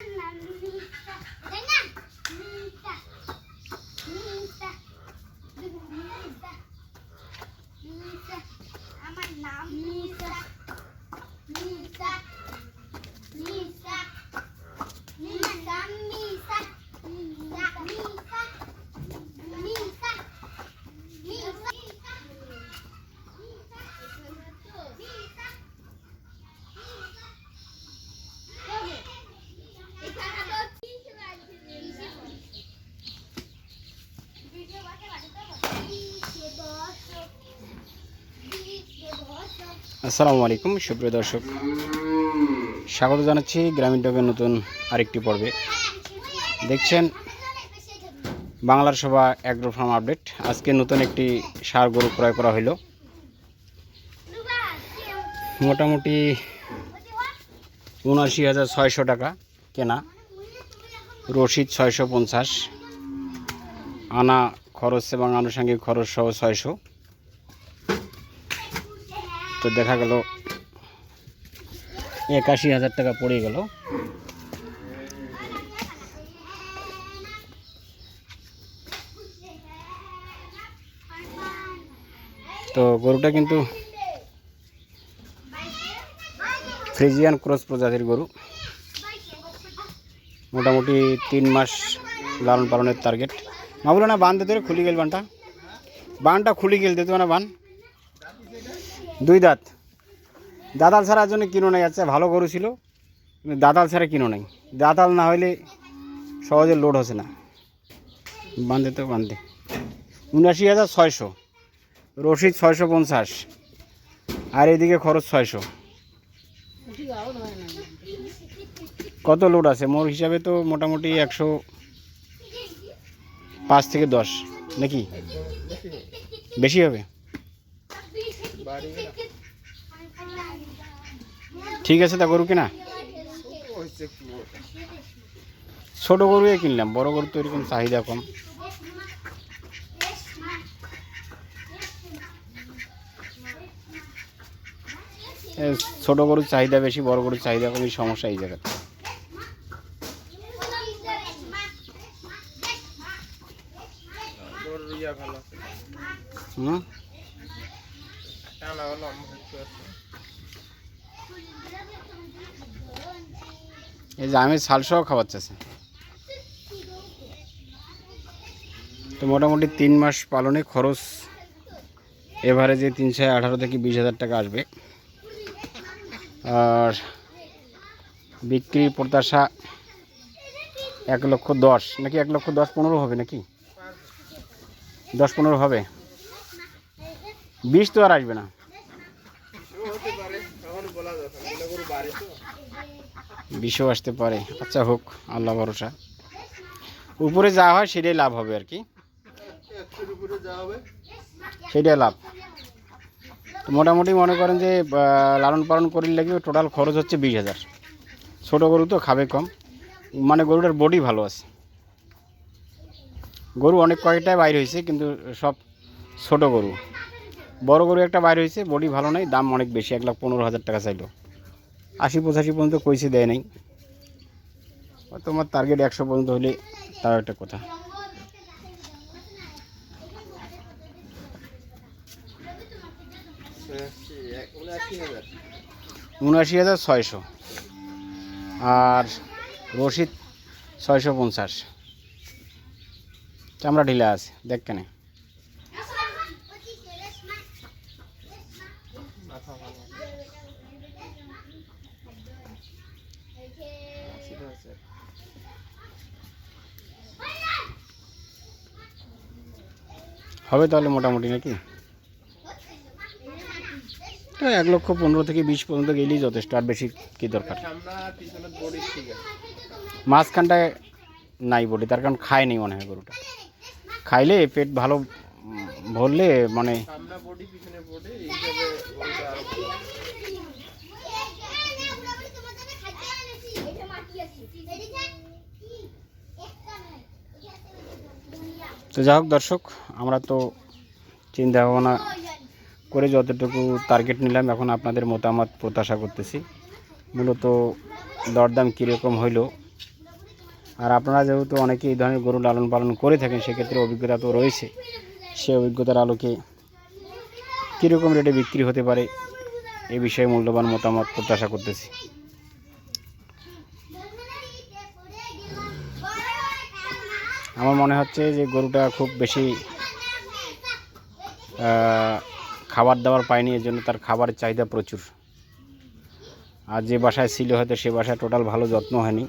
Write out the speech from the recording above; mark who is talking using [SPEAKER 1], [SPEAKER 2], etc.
[SPEAKER 1] Thank you.
[SPEAKER 2] আসসালামু আলাইকুম, সুপ্রিয় দর্শক। স্বাগত জানাচ্ছি গ্রামীণ টকের নতুন আরেকটি পর্বে। দেখছেন, বাংলার সভা অ্যাগ্রো ফার্ম আপডেট আজকে নতুন একটি সার গরু ক্রয় করা হলো মোটামুটি উনআশি হাজার ছয়শো টাকা কেনা। রশিদ ছয়শো পঞ্চাশ। আনা খরচ এবং আনুষঙ্গিক খরচ সহ ছয়শো। তো দেখা গেল একাশি হাজার টাকা পড়ে গেল। তো গরুটা কিন্তু ফ্রিজিয়ান ক্রস প্রজাতির গরু। মোটামুটি তিন মাস লালন পালনের টার্গেট মাগুলো না বান দিতে খুলি গেল বানটা। বানটা খুলি গেল দিতে না বান। দুই দাঁত। দাঁতাল ছাড়ার জন্য কিনো নাই আছে ভালো গরু ছিল দাঁতাল ছাড়া কিনো নাই। দাঁতাল না হলে সহজে লোড হচ্ছে না। বাঁধে তো বাঁধে। উনআশি হাজার ছয়শো। রশিদ ছয়শো পঞ্চাশ। আর এদিকে খরচ ছয়শো। কত লোড আছে? মোর হিসাবে তো মোটামুটি একশো পাঁচ থেকে দশ। নাকি? বেশি হবে? ঠিক আছে তা গরু কিনা? ছোট গরুই কিনলাম বড় গরু তো এরকম চাহিদা কম। ছোট গরুর চাহিদা বেশি বড় গরুর চাহিদা কম এই সমস্যা এই জায়গাতে। হুম? এই যে আমের শালসহ খাওয়াচ্ছে। তো মোটামুটি তিন মাস পালনে খরচ এভারেজে তিনশো আঠারো থেকে বিশ হাজার টাকা আসবে। আর বিক্রি প্রত্যাশা এক লক্ষ দশ। নাকি এক লক্ষ দশ পনেরো হবে নাকি? দশ পনেরো হবে। বিশ তো আর আসবে না। বিশও আসতে পারে। আচ্ছা হোক, আল্লাহ ভরসা। উপরে যা হয় সেটাই লাভ হবে আর কি। সেটাই লাভ। মোটামুটি মনে করেন যে লালন পালন করির লাগে টোটাল খরচ হচ্ছে বিশ হাজার। ছোটো গরু তো খাবে কম। মানে গরুটার বডি ভালো আছে। গরু অনেক কয়েকটাই বাইর হয়েছে, কিন্তু সব ছোট গরু। বড় গরু একটা বাইর হয়েছে বডি ভালো নাই, দাম অনেক বেশি, এক লাখ পনেরো হাজার টাকা চাইলো। আশি পঁচাশি পর্যন্ত কইছে, দেয় নাই। তোমার টার্গেট একশো পর্যন্ত হলে তার একটা কথা। উনআশি হাজার ছয়শো। আর রশিদ ছয়শো পঞ্চাশ। চামড়া ঢিলা আছে, দেখ কেন। হবে তাহলে মোটামুটি নাকি? তো এক লক্ষ পনেরো থেকে বিশ পর্যন্ত গেলেই যথেষ্ট, আর বেশি কি দরকার? মাঝখানটায় নাই বটে, তার কারণ খায়নি মনে হয় গরুটা। খাইলে পেট ভালো ভরলে মানে তো যাই হোক দর্শক, আমরা তো চিন্তা ভাবনা করে যতটুকু টার্গেট নিলাম, এখন আপনাদের মতামত প্রত্যাশা করতেছি। মূলত দরদাম কীরকম হইল? আর আপনারা যেহেতু অনেকে এই ধরনের গরু লালন পালন করে থাকেন, সেক্ষেত্রে অভিজ্ঞতা তো রয়েছে। সে অভিজ্ঞতার আলোকে কীরকম রেটে বিক্রি হতে পারে, এ বিষয়ে মূল্যবান মতামত প্রত্যাশা করতেছি। আমার মনে হচ্ছে যে গরুটা খুব বেশি খাবার দাবার পায়নি, এর জন্য তার খাবারের চাহিদা প্রচুর। আর যে বাসায় ছিল হয়তো সে বাসায় টোটাল ভালো যত্ন হয়নি।